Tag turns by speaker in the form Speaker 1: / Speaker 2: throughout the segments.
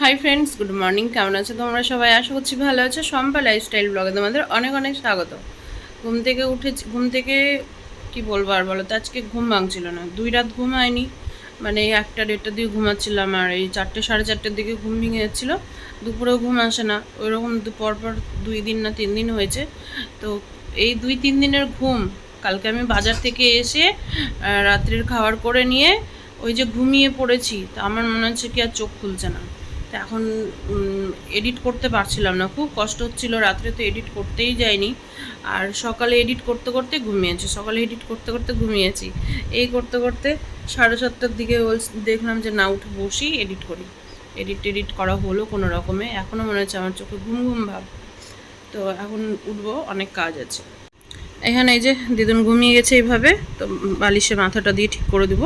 Speaker 1: Hi friends good morning কেমন আছো তোমরা সবাই? আশা করছি ভালো আছো। সম্পা লাইফস্টাইল ব্লগে তোমাদের অনেক অনেক স্বাগত। ঘুম থেকে উঠেছি, ঘুম থেকে কি বলব আর বলো তো, আজকে ঘুম ভাঙছিল না। দুই রাত ঘুম হয়নি মানে একটা দেড়টার দিকে ঘুমাচ্ছিলাম আর এই চারটে, সাড়ে চারটের দিকে ঘুম ভেঙে যাচ্ছিল। দুপুরেও ঘুম আসে না। ওইরকম পরপর দুই দিন না তিন দিন হয়েছে। তো এই দুই, তিন দিনের ঘুম কালকে আমি বাজার থেকে এসে রাত্রির খাবার করে নিয়ে ওই যে ঘুমিয়ে পড়েছি। তো আমার মনে হচ্ছে কি আর চোখ খুলছে না। তো এখন এডিট করতে পারছিলাম না। খুব কষ্ট হচ্ছিল, রাত্রে তো এডিট করতেই যায়নি আর সকালে এডিট করতে করতে ঘুমিয়েছি, সকালে এডিট করতে করতে ঘুমিয়েছি। এই করতে করতে সাড়ে সাতটার দিকে দেখলাম যে, না, উঠে বসি এডিট করি। এডিট টেডিট করা হলো কোনো রকমে। এখনও মনে হচ্ছে আমার চোখে ঘুম ঘুম ভাব। তো এখন উঠবো, অনেক কাজ আছে। এখানে এই যে, দিদুন ঘুমিয়ে গেছে এইভাবে, তো বালিশে মাথাটা দিয়ে ঠিক করে দিব।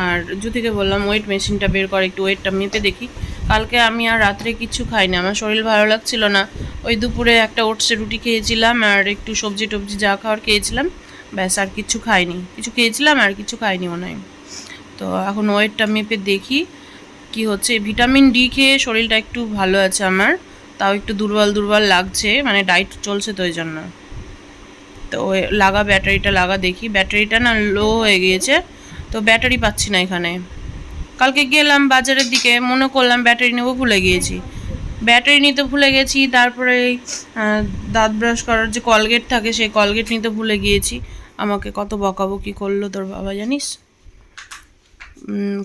Speaker 1: আর জ্যোতিকে বললাম ওয়েট মেশিনটা বের করে, একটু ওয়েটটা মেপে দেখি। কালকে আমি আর রাত্রে কিছু খাইনি। আমার শরীর ভালো লাগছিল না। ওই দুপুরে একটা ওটসে রুটি খেয়েছিলাম আর একটু সবজি টবজি যা খাওয়ার খেয়েছিলাম। ব্যাস, আর কিছু খাইনি। কিছু খেয়েছিলাম আর কিছু খাইনি হয়। তো এখন ওয়েটটা মেপে দেখি কি হচ্ছে। ভিটামিন ডি খেয়ে শরীরটা একটু ভালো আছে আমার। তাও একটু দুর্বল দুর্বল লাগছে। মানে ডায়েট চলছে তো ওই জন্য তো লাগা ব্যাটারিটা লাগা দেখি। ব্যাটারিটা না লো হয়ে গিয়েছে। তো ব্যাটারি পাচ্ছি না এখানে। কালকে গেলাম বাজারের দিকে, মনে করলাম ব্যাটারি নেব, ভুলে গিয়েছি। ব্যাটারি নিতে ভুলে গেছি, তারপরে দাঁত ব্রাশ করার যে কলগেট থাকে, সেই কলগেট নিতে ভুলে গিয়েছি। আমাকে কত বকাবকি করল তোর বাবা, জানিস?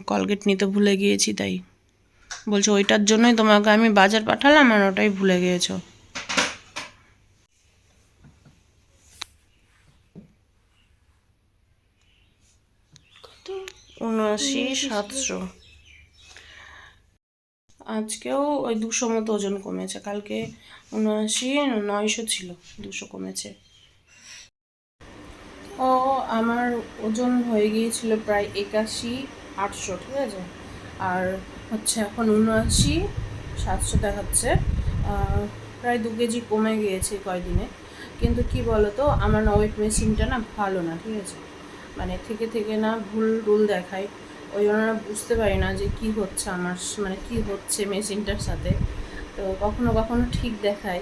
Speaker 1: কলগেট নিতে ভুলে গিয়েছি, তাই। বলছে, ওইটার জন্যই তোমাকে আমি বাজার পাঠালাম আর ওটাই ভুলে গিয়েছো। উনআশি সাতশো। আজকেও ওই দুশো মতো ওজন কমেছে। কালকে উনআশি নয়শো ছিল দুশো কমেছে। ও আমার ওজন হয়ে গিয়েছিল প্রায় একাশি আটশো ঠিক আছে? আর হচ্ছে এখন উনআশি সাতশো দেখাচ্ছে। প্রায় দু কেজি কমে গিয়েছে কয়দিনে। কিন্তু কি বলতো আমার না ওয়েট মেশিনটা না ভালো না ঠিক আছে? মানে থেকে থেকে না ভুল রুল দেখায় ওই জন্য না বুঝতে পারি না যে কি হচ্ছে আমার মানে কি হচ্ছে মেশিনটার সাথে। তো কখনো কখনো ঠিক দেখায়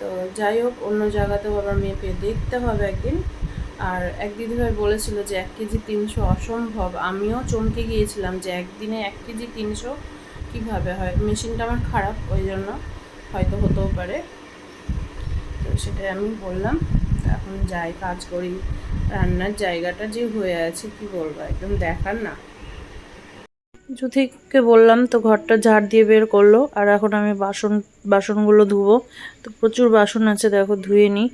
Speaker 1: তো যাই হোক, অন্য জায়গাতেও আবার মেপে দেখতে হবে একদিন। আর এক দিদিভাই বলেছিল যে এক কেজি তিনশো অসম্ভব। আমিও চমকে গিয়েছিলাম যে একদিনে এক কেজি তিনশো কীভাবে হয়? মেশিনটা আমার খারাপ, ওই জন্য হয়তো হতেও পারে। তো সেটাই আমি বললাম। এখন যাই, কাজ করি। রান্নার জায়গাটা যে হয়ে আছে, কি বলব? একদম দেখার না। জ্যোতিকে বললাম তো ঘরটা ঝাড় দিয়ে বের করল, আর এখন আমি বাসন, বাসনগুলো ধুবো। তো প্রচুর বাসন আছে, দেখো ধুয়ে নিই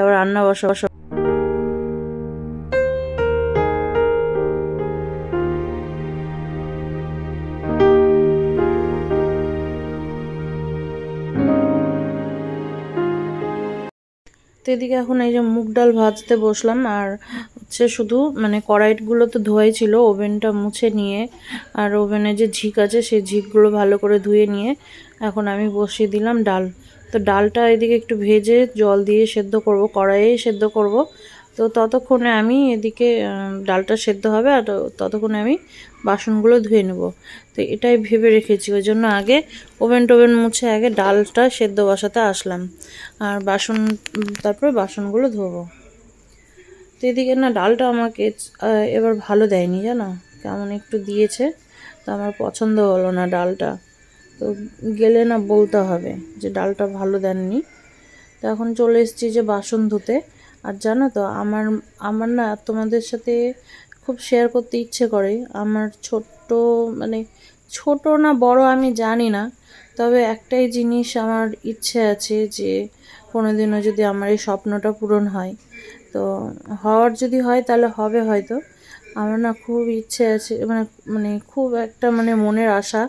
Speaker 1: আবার রান্না বসা বসা তো এদিকে এখন এই যে মুগ ডাল ভাজতে বসলাম, আর হচ্ছে শুধু মানে কড়াইটগুলো তো ধোয়াই ছিল, ওভেনটা মুছে নিয়ে, আর ওভেনে যে ঝিক আছে সেই ঝিকগুলো ভালো করে ধুয়ে নিয়ে এখন আমি বসিয়ে দিলাম ডাল। তো ডালটা এদিকে একটু ভেজে জল দিয়ে সেদ্ধ করব কড়াইয়ে সেদ্ধ করব। তো ততক্ষণে আমি এদিকে ডালটা সেদ্ধ হবে আর ততক্ষণে আমি বাসনগুলো ধুয়ে নেব। তো এটাই ভেবে রেখেছি, ওই জন্য আগে ওভেন টোভেন মুছে আগে ডালটা সেদ্ধ বসাতে আসলাম। আর বাসন, তারপরে বাসনগুলো ধোবো। তো এদিকে না, ডালটা আমাকে এবার ভালো দেয়নি, জানো? কেমন একটু দিয়েছে, তো আমার পছন্দ হলো না ডালটা। তো গেলে না বলতে হবে যে ডালটা ভালো দেননি। তো এখন চলে এসেছি যে বাসন ধুতে। আর জানো তো, আমার আমার না তোমাদের সাথে খুব শেয়ার করতে ইচ্ছে করে। আমার ছোট্ট মানে ছোট না বড় আমি জানি না, তবে একটাই জিনিস আমার ইচ্ছে আছে যে কোনোদিনও যদি আমার এই স্বপ্নটা পূরণ হয়। তো হওয়ার যদি হয় তাহলে হবে হয়তো। আমার না খুব ইচ্ছে আছে মানে মানে খুব একটা মানে মনের আশা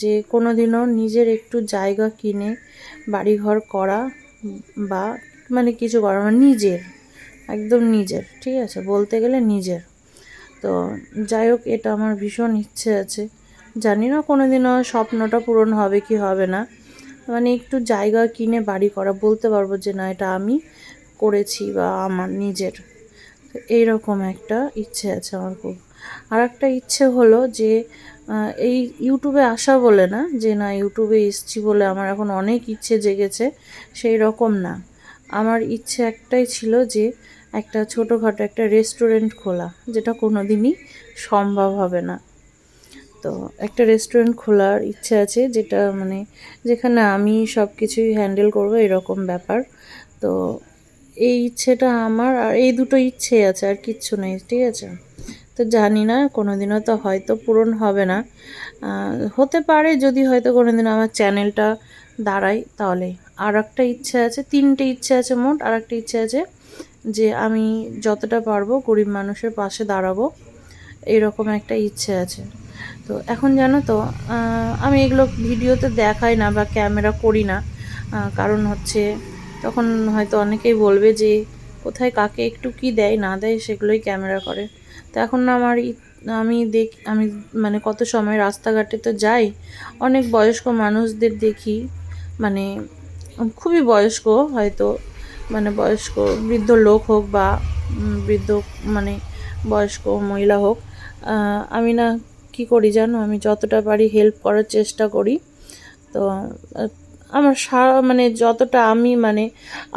Speaker 1: যে কোনো দিনও নিজের একটু জায়গা কিনে বাড়িঘর করা বা মানে কিছু করা মানে নিজের, একদম নিজের, ঠিক আছে? বলতে গেলে নিজের। তো যাই হোক, এটা আমার ভীষণ ইচ্ছে আছে। জানি না কোনো দিনও স্বপ্নটা পূরণ হবে কি হবে না। মানে একটু জায়গা কিনে বাড়ি করা, বলতে পারব যে না, এটা আমি করেছি বা আমার নিজের। তো এইরকম একটা ইচ্ছে আছে আমার খুব। আর একটা ইচ্ছে হলো যে
Speaker 2: এই ইউটিউবে আসা বলে না, যে না, ইউটিউবে এসছি বলে আমার এখন অনেক ইচ্ছে জেগেছে সেই রকম না। আমার ইচ্ছে একটাই ছিল যে একটা ছোটোখাটো একটা রেস্টুরেন্ট খোলা, যেটা কোনো দিনই সম্ভব হবে না। তো একটা রেস্টুরেন্ট খোলার ইচ্ছে আছে, যেটা মানে যেখানে আমি সব কিছুই হ্যান্ডেল করব এরকম ব্যাপার। তো এই ইচ্ছেটা আমার, আর এই দুটো ইচ্ছে আছে, আর কিচ্ছু নেই, ঠিক আছে? তো জানি না কোনো দিনও তো হয়তো পূরণ হবে না। হতে পারে যদি হয়তো কোনোদিন আমার চ্যানেলটা দাঁড়াই তাহলে। আর একটা ইচ্ছে আছে, তিনটে ইচ্ছে আছে মোট আর একটা ইচ্ছে আছে যে আমি যতটা পারব গরিব মানুষের পাশে দাঁড়াবো এইরকম একটা ইচ্ছে আছে। তো এখন জানো তো আমি এগুলো ভিডিওতে দেখাই না বা ক্যামেরা করি না কারণ হচ্ছে তখন হয়তো অনেকেই বলবে যে কোথায় কাকে একটু কি দেয়, না দেয় সেগুলোই ক্যামেরা করে। তো এখন আমার আমি দেখ, আমি মানে কত সময় রাস্তাঘাটে তো যাই, অনেক বয়স্ক মানুষদের দেখি মানে খুবই বয়স্ক, হয়তো মানে বয়স্ক, বৃদ্ধ লোক হোক বা বৃদ্ধ মানে বয়স্ক মহিলা হোক আমি না কি করি জানো? আমি যতটা পারি হেল্প করার চেষ্টা করি। তো আমার সারা মানে যতটা আমি মানে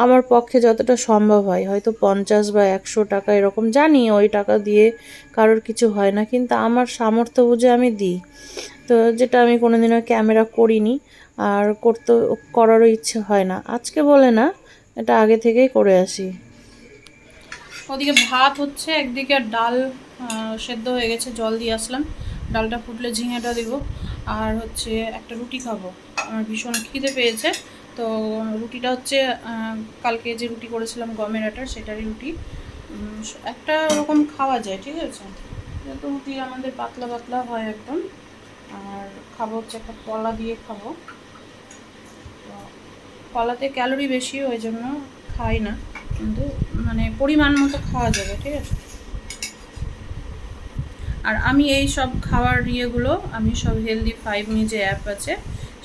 Speaker 2: আমার পক্ষে যতটা সম্ভব হয়, হয়তো পঞ্চাশ বা একশো টাকা এরকম জানি ওই টাকা দিয়ে কারোর কিছু হয় না, কিন্তু আমার সামর্থ্য বুঝে আমি দিই। তো যেটা আমি কোনোদিনও ক্যামেরা করিনি আর করতে, করারও ইচ্ছে হয় না। আজকে বলে না, এটা আগে থেকেই করে আসি।
Speaker 1: ওদিকে ভাত হচ্ছে, একদিকে ডাল সেদ্ধ হয়ে গেছে, জল দিয়ে আসলাম। ডালটা ফুটলে ঝিঙেটা দিব। আর হচ্ছে একটা রুটি খাব। আমার ভীষণ খিদে পেয়েছে। তো রুটিটা হচ্ছে কালকে যে রুটি করেছিলাম গমের আটার, সেটারই রুটি। একটা রকম খাওয়া যায়, ঠিক আছে? যেহেতু রুটি আমাদের পাতলা পাতলা হয় একদম, আর খাব হচ্ছে একটা কলা দিয়ে খাব। কলাতে ক্যালোরি বেশি, ওই জন্য খাই না। কিন্তু মানে পরিমাণ মতো খাওয়া যাবে, ঠিক আছে? আর আমি এই সব খাওয়ার ইয়েগুলো, আমি সব হেলদি ফাইভ মি যে অ্যাপ আছে,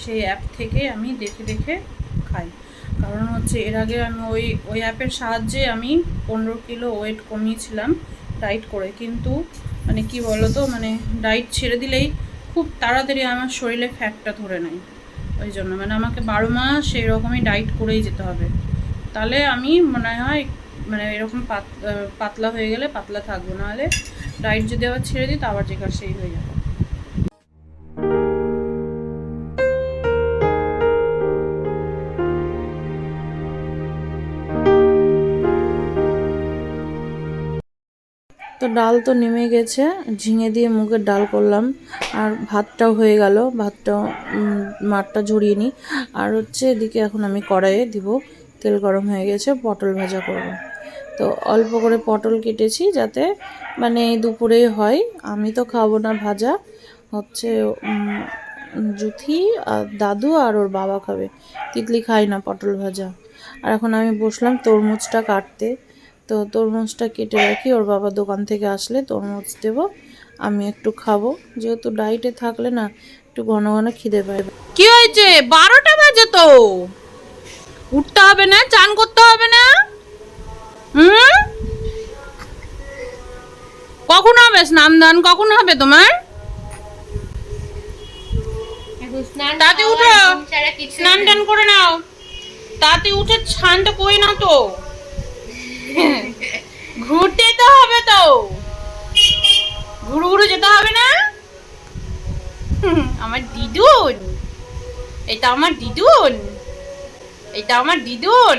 Speaker 1: সেই অ্যাপ থেকে আমি দেখে দেখে খাই। কারণ হচ্ছে, এর আগে আমি ওই ওই অ্যাপের সাহায্যে আমি পনেরো কিলো ওয়েট কমিয়েছিলাম ডাইট করে। কিন্তু মানে কি বলো তো মানে ডাইট ছেড়ে দিলেই খুব তাড়াতাড়ি আমার শরীরে ফ্যাটটা ধরে নেয়। ওই জন্য। মানে আমাকে বারো মাস সেই রকমই ডাইট করেই যেতে হবে। তাহলে আমি মনে হয় মানে এরকম পাত- পাতলা হয়ে গেলে পাতলা থাকব। নাহলে ডাইট যদি আবার ছেড়ে দিই, তো আবার যেকার সেই হয়ে যাবে।
Speaker 2: তো ডাল তো নেমে গেছে, ঝিঙে দিয়ে মুগের ডাল করলাম। আর ভাতটাও হয়ে গেল, ভাতটাও মাঠটা ঝরিয়ে নিই। আর হচ্ছে এদিকে এখন আমি কড়াইয়ে দিব, তেল গরম হয়ে গেছে, পটল ভাজা করব। তো অল্প করে পটল কেটেছি যাতে মানে দুপুরে হয়, আমি তো খাব না ভাজা, হচ্ছে জুথি, আর দাদু আর ওর বাবা খাবে, তিতলি খাই না পটল ভাজা। আর এখন আমি বসলাম তরমুজটা কাটতে। তো তরমুজটা কেটে রাখি ওর বাবা দোকান থেকে আসলে তরমুজ দেবো আমি একটু খাব। যেহেতু ডাইটে থাকলে না একটু ঘন ঘন খিদে পাই
Speaker 1: কি হয়েছে? বারোটা বাজে তো। উঠতে হবে না চান করতে হবে না। হুম? কখন হবে স্নান দান? কখন হবে তোমার? তাতে উঠো।
Speaker 3: ঘুম ছাড়া কিছু
Speaker 1: স্নান টান করে নাও। তাতে উঠে ছানটা কই না তো। ঘুরতে তো হবে তো। ঘুরু ঘুরু যেতে হবে না? আমার দিদুন। এটা আমার দিদুন। এটা আমার দিদুন।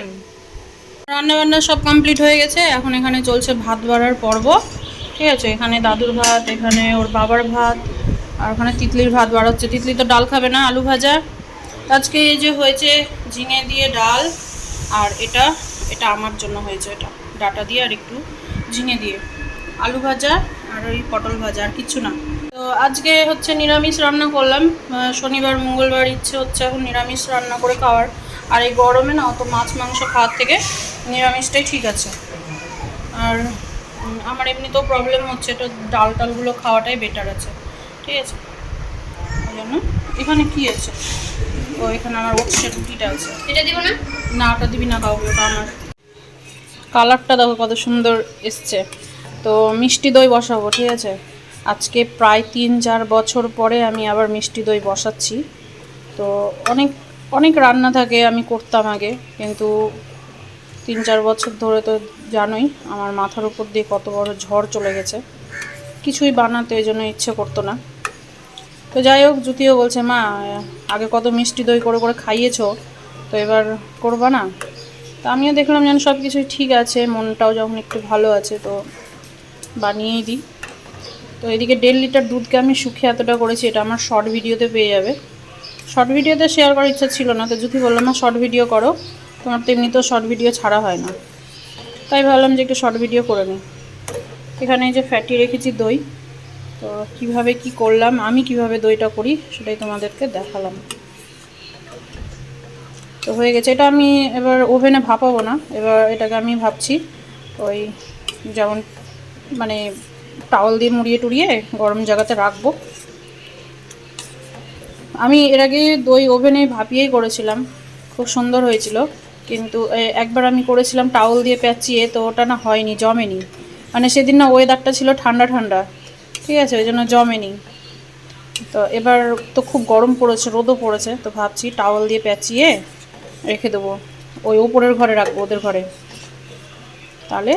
Speaker 1: রান্না বান্না সব কমপ্লিট হয়ে গেছে। এখন এখানে চলছে ভাত বাড়ার পর্ব। ঠিক আছে, এখানে দাদুর ভাত, এখানে ওর বাবার ভাত, আর ওখানে তিতলির ভাত বাড়াচ্ছে। তিতলি তো ডাল খাবে না, আলু ভাজা। আজকে এই যে হয়েছে ঝিঙে দিয়ে ডাল, আর এটা এটা আমার জন্য হয়েছে এটা। ডাটা দিয়ে আর একটু ঝিঙে দিয়ে। আলু ভাজা আর ওই পটল ভাজা আর কিছু না। তো আজকে হচ্ছে নিরামিষ রান্না করলাম। শনিবার মঙ্গলবার ইচ্ছে হচ্ছে এখন নিরামিষ রান্না করে খাওয়ার। আর এই গরমে না অত মাছ মাংস খাওয়ার থেকে নিরামিষটাই ঠিক আছে। আর আমার এমনিতেও প্রবলেম হচ্ছে এটা ডাল টালগুলো খাওয়াটাই বেটার আছে। ঠিক আছে? ওই জন্য এখানে কি আছে? ও এখানে আমার ওটসের রুটিটা আছে।
Speaker 3: এটা দিব না?
Speaker 1: না ওটা দিবি না কাউকে ওটা আমার। কালারটা দেখো কত সুন্দর এসছে। তো মিষ্টি দই বসাবো, ঠিক আছে? আজকে প্রায় তিন চার বছর পরে আমি আবার মিষ্টি দই বসাচ্ছি। তো অনেক অনেক রান্না থাকে, আমি করতাম আগে, কিন্তু তিন চার বছর ধরে তো জানোই, আমার মাথার উপর দিয়ে কত বড় ঝড় চলে গেছে। কিছুই বানাতে এই জন্য ইচ্ছে করতো না। তো যাই হোক জুতিও বলছে, মা আগে কত মিষ্টি দই করে করে খাইয়েছো, তো এবার করবা না? তো আমিও দেখলাম যেন সব কিছুই ঠিক আছে, মনটাও যখন একটু ভালো আছে তো বানিয়েই দিই। তো এদিকে দেড় লিটার দুধকে আমি শুকিয়ে এতটা করেছি, এটা আমার শর্ট ভিডিওতে পেয়ে যাবে। শর্ট ভিডিওতে শেয়ার করার ইচ্ছা ছিল না, তো যদি বললাম না শর্ট ভিডিও করো। তোমার তো এমনিতেও শর্ট ভিডিও ছাড়া হয় না। তাই ভাবলাম যে একটু শর্ট ভিডিও করে নিই। এখানে যে ফ্যাটি রেখেছি দই, তো কীভাবে কি করলাম, আমি কীভাবে দইটা করি সেটাই তোমাদেরকে দেখালাম। তো হয়ে গেছে। এটা আমি এবার ওভেনে ভাপাবো না। এবার এটাকে আমি ভাবছি ওই যেমন মানে টাওয়াল দিয়ে মুড়িয়ে টুড়িয়ে গরম জায়গাতে রাখব। আমি এর আগে দই ওভেনে ভাপিয়েই করেছিলাম। খুব সুন্দর হয়েছিল। কিন্তু একবার আমি করেছিলাম টাওয়াল দিয়ে প্যাচিয়ে তো ওটা না হয়নি, জমেনি। মানে সেদিন না ওয়েদারটা ছিল ঠান্ডা ঠান্ডা। ঠিক আছে, ওই জন্য জমেনি। তো এবার তো খুব গরম পড়েছে, রোদও পড়েছে। তো ভাবছি টাওয়াল দিয়ে প্যাচিয়ে রেখে দেবো। ওই ওপরের ঘরে রাখব, ওদের ঘরে। তাহলে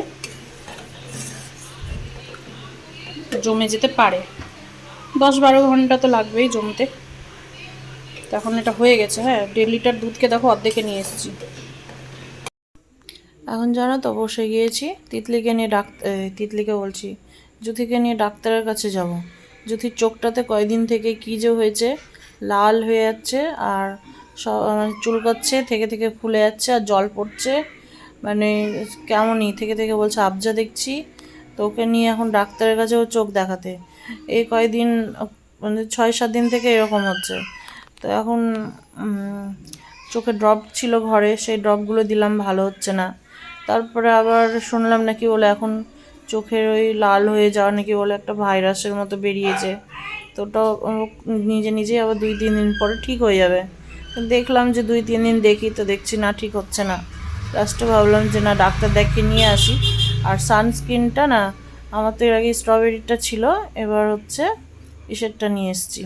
Speaker 1: জমে যেতে পারে। দশ বারো ঘণ্টা তো লাগবেই জমতে। এখন এটা হয়ে গেছে হ্যাঁ? দেড় লিটার দুধকে দেখো, অর্ধেকে নিয়ে এসেছি।
Speaker 2: এখন জানো তো, বসে গিয়েছি। তিতলিকে নিয়ে ডাক তিতলিকে বলছি জুথিকে নিয়ে ডাক্তারের কাছে যাব। জুথির চোখটাতে কয়দিন থেকে কী যে হয়েছে, লাল হয়ে যাচ্ছে আর চুলকাচ্ছে থেকে থেকে ফুলে যাচ্ছে আর জল পড়ছে। মানে কেমনই, থেকে থেকে বলছে আবজা দেখছি। তো ওকে নিয়ে এখন ডাক্তারের কাছেও চোখ দেখাতে। এই কয়দিন মানে ছয় সাত দিন থেকে এরকম হচ্ছে। তো এখন চোখে ড্রপ ছিল ঘরে, সেই ড্রপগুলো দিলাম, ভালো হচ্ছে না। তারপরে আবার শুনলাম নাকি বলে এখন চোখের ওই লাল হয়ে যাওয়া নাকি বলে একটা ভাইরাসের মতো বেরিয়েছে। তো ওটা নিজে নিজেই আবার দুই, তিন দিন পরে ঠিক হয়ে যাবে। দেখলাম যে দুই, তিন দিন দেখি তো দেখছি না, ঠিক হচ্ছে না। লাস্টে ভাবলাম যে না, ডাক্তার দেখিয়ে নিয়ে আসি। আর সানস্ক্রিনটা না, আমার তো এর আগে স্ট্রবেরিটা ছিল, এবার হচ্ছে ইসেরটা নিয়ে এসেছি।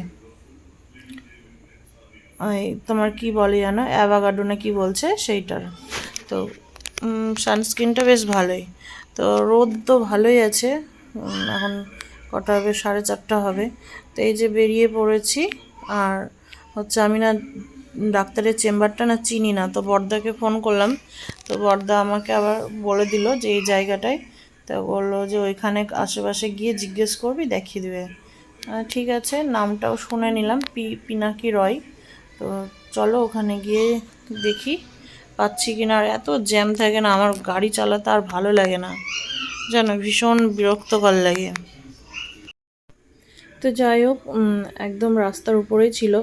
Speaker 2: ওই তোমার কি বলে জানো, অ্যাভাগাডো না কি বলছে, সেইটার। তো সানস্ক্রিনটা বেশ ভালোই। তো রোদ তো ভালোই আছে এখন কটা হবে? সাড়ে চারটা হবে। তো এই যে বেরিয়ে পড়েছি, আর হচ্ছে আমি না ডাক্তারের চেম্বারটা না চিনি না, তো বর্দাকে ফোন করলাম। তো বর্দা আমাকে আবার বলে দিল যে এই জায়গাটায়। তো বলল যে ওইখানে আশেপাশে গিয়ে জিজ্ঞেস করবি, দেখিয়ে দেবে। ঠিক আছে, নামটাও শুনে নিলাম, পি, পিনাকি রয়। তো চলো ওখানে গিয়ে দেখি, পাচ্ছি কিনা আর এত জ্যাম থাকে না, আমার গাড়ি চালাতে আর ভালো লাগে না। জানো ভীষণ বিরক্তকর লাগে। তো যাই হোক একদম রাস্তার উপরেই ছিল।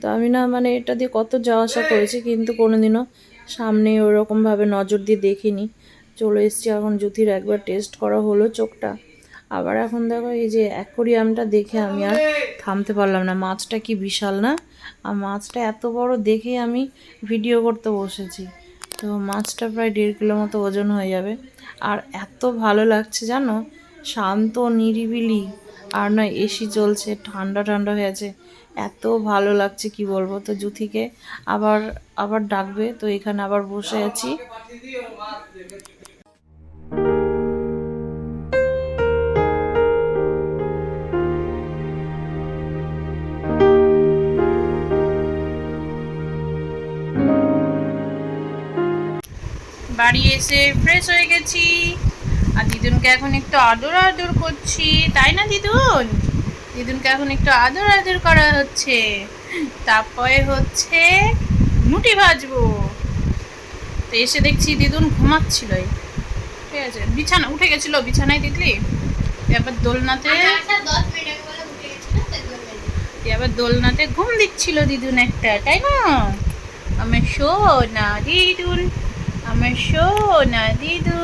Speaker 2: তো আমি না মানে এটা দিয়ে কত যাওয়া আসা করেছি, কিন্তু কোনোদিনও সামনে ওরকমভাবে নজর দিয়ে দেখিনি। চলে এসেছি এখন জ্যোতির একবার টেস্ট করা হলো চোখটা। আবার এখন দেখো এই যে অ্যাকোরিয়ামটা দেখে আমি আর থামতে পারলাম না। মাছটা কি বিশাল না? আর মাছটা এত বড় দেখে আমি ভিডিও করতে বসেছি। তো মাছটা প্রায় দেড় কিলো মতো ওজন হয়ে যাবে। আর এত ভালো লাগছে জানো? শান্ত, নিরিবিলি। আর নয়, এসি চলছে ঠান্ডা ঠান্ডা হয়ে আছে। এত ভালো লাগছে, কি বলব? তো জুথিকে আবার আবার ডাকবে, তো এখানে আবার বসে আছি।
Speaker 3: বাড়ি এসে ফ্রেশ হয়ে গেছি। দিদুনকে এখন একটু আদর আদর করছি তাই না দিদুন? দিদুনকে এখন একটু আদর আদর করা হচ্ছে। তারপরে হচ্ছে মুটি ভাজবো। তো এসে দেখছি দিদুন ঘুমাচ্ছিলই ঠিক আছে বিছানা উঠে গেছিল বিছানায় দিতলি এবার দোলনাতে এবার দোলনাতে ঘুম দিচ্ছিল দিদুন একটা তাই না? আমার সোনা দিদুন আমার সোনা দিদুন।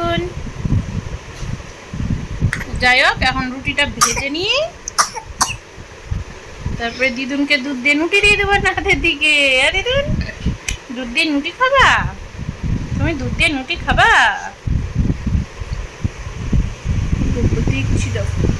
Speaker 3: যাই হোক, এখন রুটিটা ভেজে নিই। তারপরে দিদুনকে দুধ দিয়ে নুটি দিয়ে দেবো হাতের দিকে। আরে দিদুন, দুধ দিয়ে নুটি খাবা? তুমি দুধ দিয়ে নুটি খাবা? দিচ্ছি, দেখো।